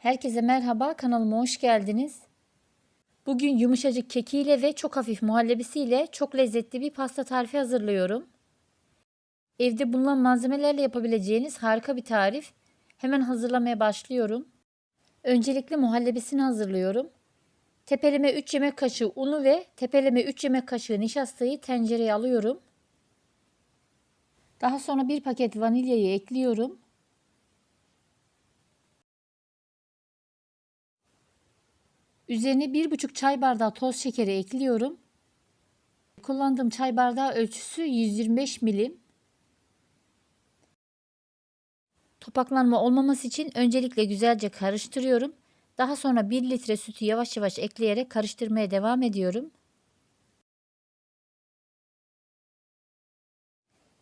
Herkese merhaba, kanalıma hoş geldiniz. Bugün yumuşacık kekiyle ve çok hafif muhallebisiyle çok lezzetli bir pasta tarifi hazırlıyorum. Evde bulunan malzemelerle yapabileceğiniz harika bir tarif. Hemen hazırlamaya başlıyorum. Öncelikle muhallebisini hazırlıyorum. Tepeleme 3 yemek kaşığı unu ve tepeleme 3 yemek kaşığı nişastayı tencereye alıyorum. Daha sonra bir paket vanilyayı ekliyorum. Üzerine 1,5 çay bardağı toz şekeri ekliyorum. Kullandığım çay bardağı ölçüsü 125 milim. Topaklanma olmaması için öncelikle güzelce karıştırıyorum. Daha sonra 1 litre sütü yavaş yavaş ekleyerek karıştırmaya devam ediyorum.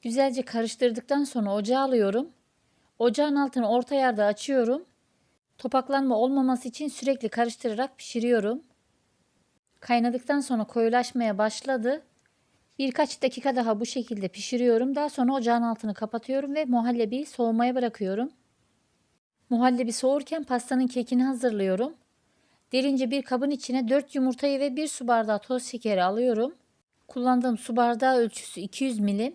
Güzelce karıştırdıktan sonra ocağa alıyorum. Ocağın altını orta yerde açıyorum. Topaklanma olmaması için sürekli karıştırarak pişiriyorum. Kaynadıktan sonra koyulaşmaya başladı. Birkaç dakika daha bu şekilde pişiriyorum. Daha sonra ocağın altını kapatıyorum ve muhallebiyi soğumaya bırakıyorum. Muhallebi soğurken pastanın kekini hazırlıyorum. Derince bir kabın içine 4 yumurtayı ve 1 su bardağı toz şekeri alıyorum. Kullandığım su bardağı ölçüsü 200 milim.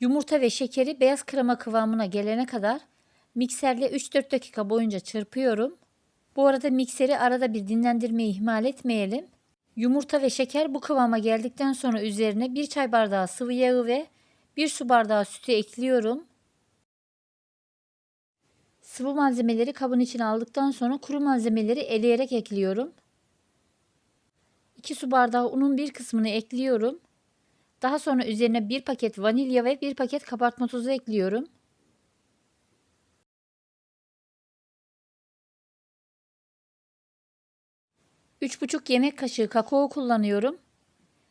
Yumurta ve şekeri beyaz krema kıvamına gelene kadar mikserle 3-4 dakika boyunca çırpıyorum. Bu arada mikseri arada bir dinlendirmeyi ihmal etmeyelim. Yumurta ve şeker bu kıvama geldikten sonra üzerine 1 çay bardağı sıvı yağı ve 1 su bardağı sütü ekliyorum. Sıvı malzemeleri kabın içine aldıktan sonra kuru malzemeleri eleyerek ekliyorum. 2 su bardağı unun bir kısmını ekliyorum. Daha sonra üzerine 1 paket vanilya ve 1 paket kabartma tozu ekliyorum. Üç buçuk yemek kaşığı kakao kullanıyorum.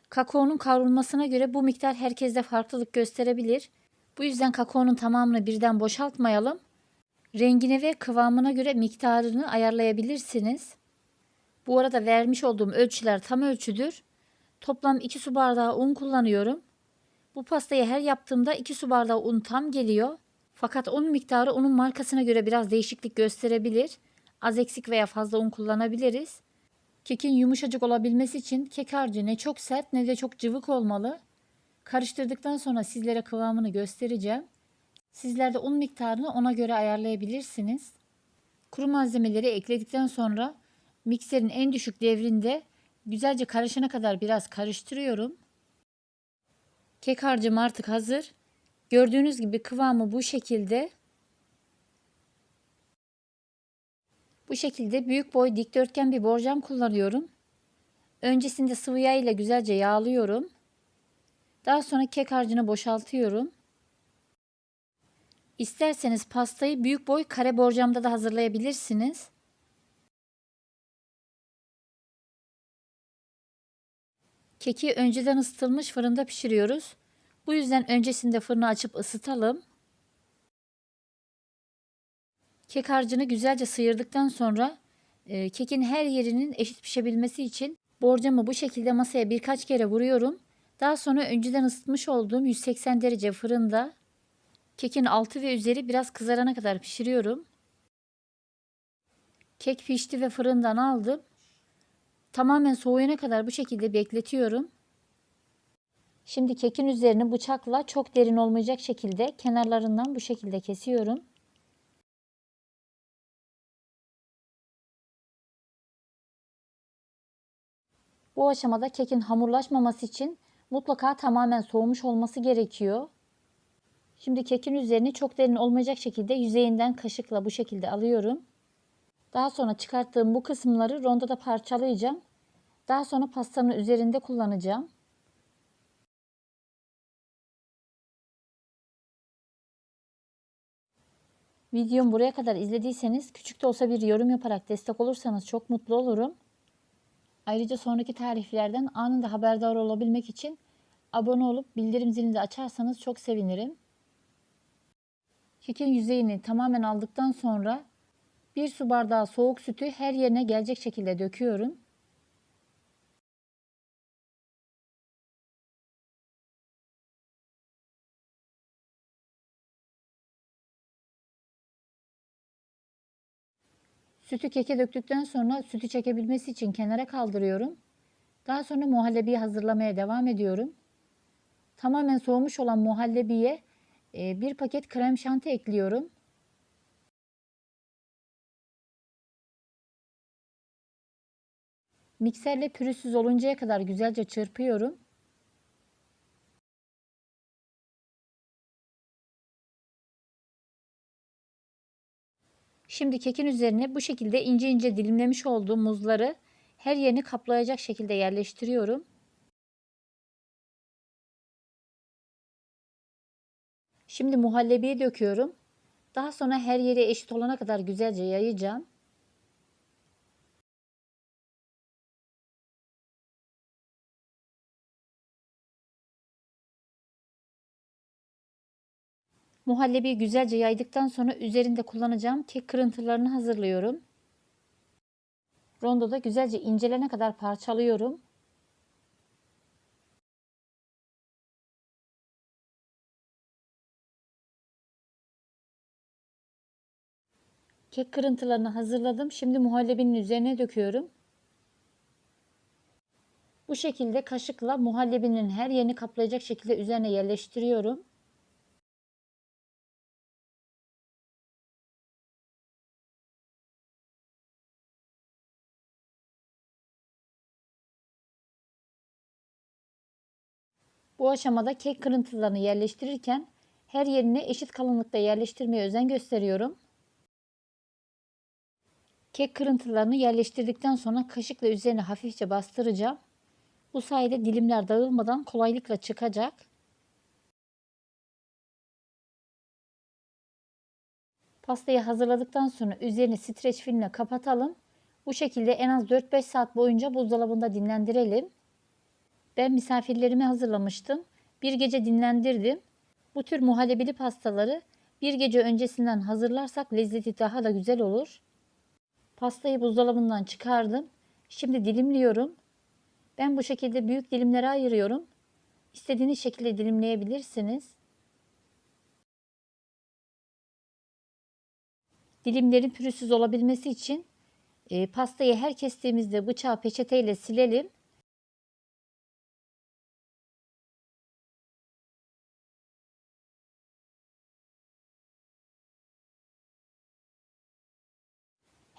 Kakaonun kavrulmasına göre bu miktar herkeste farklılık gösterebilir. Bu yüzden kakaonun tamamını birden boşaltmayalım. Rengine ve kıvamına göre miktarını ayarlayabilirsiniz. Bu arada vermiş olduğum ölçüler tam ölçüdür. Toplam 2 su bardağı un kullanıyorum. Bu pastayı her yaptığımda 2 su bardağı un tam geliyor. Fakat un miktarı unun markasına göre biraz değişiklik gösterebilir. Az eksik veya fazla un kullanabiliriz. Kekin yumuşacık olabilmesi için kek harcı ne çok sert ne de çok cıvık olmalı. Karıştırdıktan sonra sizlere kıvamını göstereceğim. Sizler de un miktarını ona göre ayarlayabilirsiniz. Kuru malzemeleri ekledikten sonra mikserin en düşük devrinde güzelce karışana kadar biraz karıştırıyorum. Kek harcım artık hazır. Gördüğünüz gibi kıvamı bu şekilde. Bu şekilde büyük boy dikdörtgen bir borcam kullanıyorum. Öncesinde sıvı yağ ile güzelce yağlıyorum. Daha sonra kek harcını boşaltıyorum. İsterseniz pastayı büyük boy kare borcamda da hazırlayabilirsiniz. Keki önceden ısıtılmış fırında pişiriyoruz. Bu yüzden öncesinde fırını açıp ısıtalım. Kek harcını güzelce sıyırdıktan sonra e, kekin her yerinin eşit pişebilmesi için borcamı bu şekilde masaya birkaç kere vuruyorum. Daha sonra önceden ısıtmış olduğum 180 derece fırında kekin altı ve üzeri biraz kızarana kadar pişiriyorum. Kek pişti ve fırından aldım. Tamamen soğuyana kadar bu şekilde bekletiyorum. Şimdi kekin üzerini bıçakla çok derin olmayacak şekilde kenarlarından bu şekilde kesiyorum. Bu aşamada kekin hamurlaşmaması için mutlaka tamamen soğumuş olması gerekiyor. Şimdi kekin üzerini çok derin olmayacak şekilde yüzeyinden kaşıkla bu şekilde alıyorum. Daha sonra çıkarttığım bu kısımları rondoda parçalayacağım. Daha sonra pastanın üzerinde kullanacağım. Videomu buraya kadar izlediyseniz küçük de olsa bir yorum yaparak destek olursanız çok mutlu olurum. Ayrıca sonraki tariflerden anında haberdar olabilmek için abone olup bildirim zilini de açarsanız çok sevinirim. Kekin yüzeyini tamamen aldıktan sonra bir su bardağı soğuk sütü her yerine gelecek şekilde döküyorum. Sütü keke döktükten sonra sütü çekebilmesi için kenara kaldırıyorum. Daha sonra muhallebiyi hazırlamaya devam ediyorum. Tamamen soğumuş olan muhallebiye e, bir paket krem şanti ekliyorum. Mikserle pürüzsüz oluncaya kadar güzelce çırpıyorum. Şimdi kekin üzerine bu şekilde ince ince dilimlemiş olduğum muzları her yerini kaplayacak şekilde yerleştiriyorum. Şimdi muhallebiyi döküyorum. Daha sonra her yere eşit olana kadar güzelce yayacağım. Muhallebiyi güzelce yaydıktan sonra üzerinde kullanacağım kek kırıntılarını hazırlıyorum. Rondoda güzelce incelene kadar parçalıyorum. Kek kırıntılarını hazırladım. Şimdi muhallebinin üzerine döküyorum. Bu şekilde kaşıkla muhallebinin her yerini kaplayacak şekilde üzerine yerleştiriyorum. Bu aşamada kek kırıntılarını yerleştirirken her yerine eşit kalınlıkta yerleştirmeye özen gösteriyorum. Kek kırıntılarını yerleştirdikten sonra kaşıkla üzerine hafifçe bastıracağım. Bu sayede dilimler dağılmadan kolaylıkla çıkacak. Pastayı hazırladıktan sonra üzerini streç filmle kapatalım. Bu şekilde en az 4-5 saat boyunca buzdolabında dinlendirelim. Ben misafirlerime hazırlamıştım. Bir gece dinlendirdim. Bu tür muhallebili pastaları bir gece öncesinden hazırlarsak lezzeti daha da güzel olur. Pastayı buzdolabından çıkardım. Şimdi dilimliyorum. Ben bu şekilde büyük dilimlere ayırıyorum. İstediğiniz şekilde dilimleyebilirsiniz. Dilimlerin pürüzsüz olabilmesi için e, pastayı her kestiğimizde bıçağı peçeteyle silelim.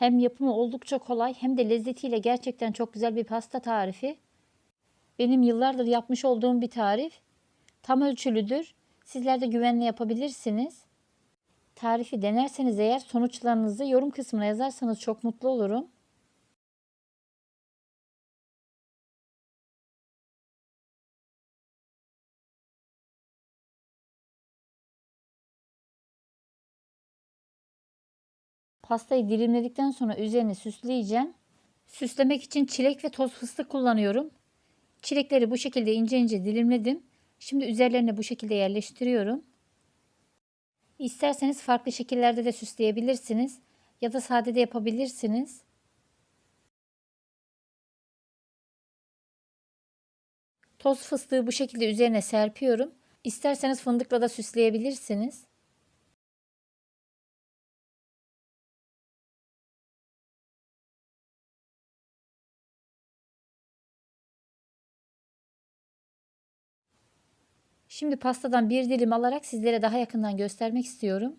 Hem yapımı oldukça kolay hem de lezzetiyle gerçekten çok güzel bir pasta tarifi. Benim yıllardır yapmış olduğum bir tarif. Tam ölçülüdür. Sizler de güvenle yapabilirsiniz. Tarifi denerseniz eğer sonuçlarınızı yorum kısmına yazarsanız çok mutlu olurum. Pastayı dilimledikten sonra üzerine süsleyeceğim. Süslemek için çilek ve toz fıstık kullanıyorum. Çilekleri bu şekilde ince ince dilimledim. Şimdi üzerlerine bu şekilde yerleştiriyorum. İsterseniz farklı şekillerde de süsleyebilirsiniz ya da sade de yapabilirsiniz. Toz fıstığı bu şekilde üzerine serpiyorum. İsterseniz fındıkla da süsleyebilirsiniz. Şimdi pastadan bir dilim alarak sizlere daha yakından göstermek istiyorum.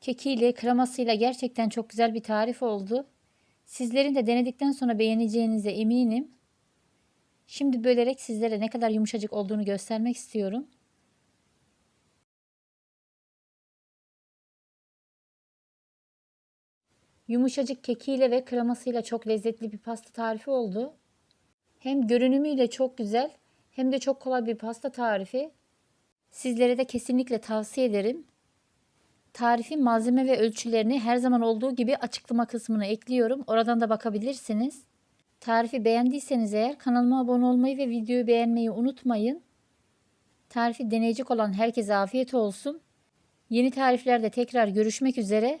Kekiyle, kremasıyla gerçekten çok güzel bir tarif oldu. Sizlerin de denedikten sonra beğeneceğinize eminim. Şimdi bölerek sizlere ne kadar yumuşacık olduğunu göstermek istiyorum. Yumuşacık kekiyle ve kremasıyla çok lezzetli bir pasta tarifi oldu. Hem görünümüyle çok güzel hem de çok kolay bir pasta tarifi. Sizlere de kesinlikle tavsiye ederim. Tarifin malzeme ve ölçülerini her zaman olduğu gibi açıklama kısmına ekliyorum. Oradan da bakabilirsiniz. Tarifi beğendiyseniz eğer kanalıma abone olmayı ve videoyu beğenmeyi unutmayın. Tarifi deneyecek olan herkese afiyet olsun. Yeni tariflerde tekrar görüşmek üzere.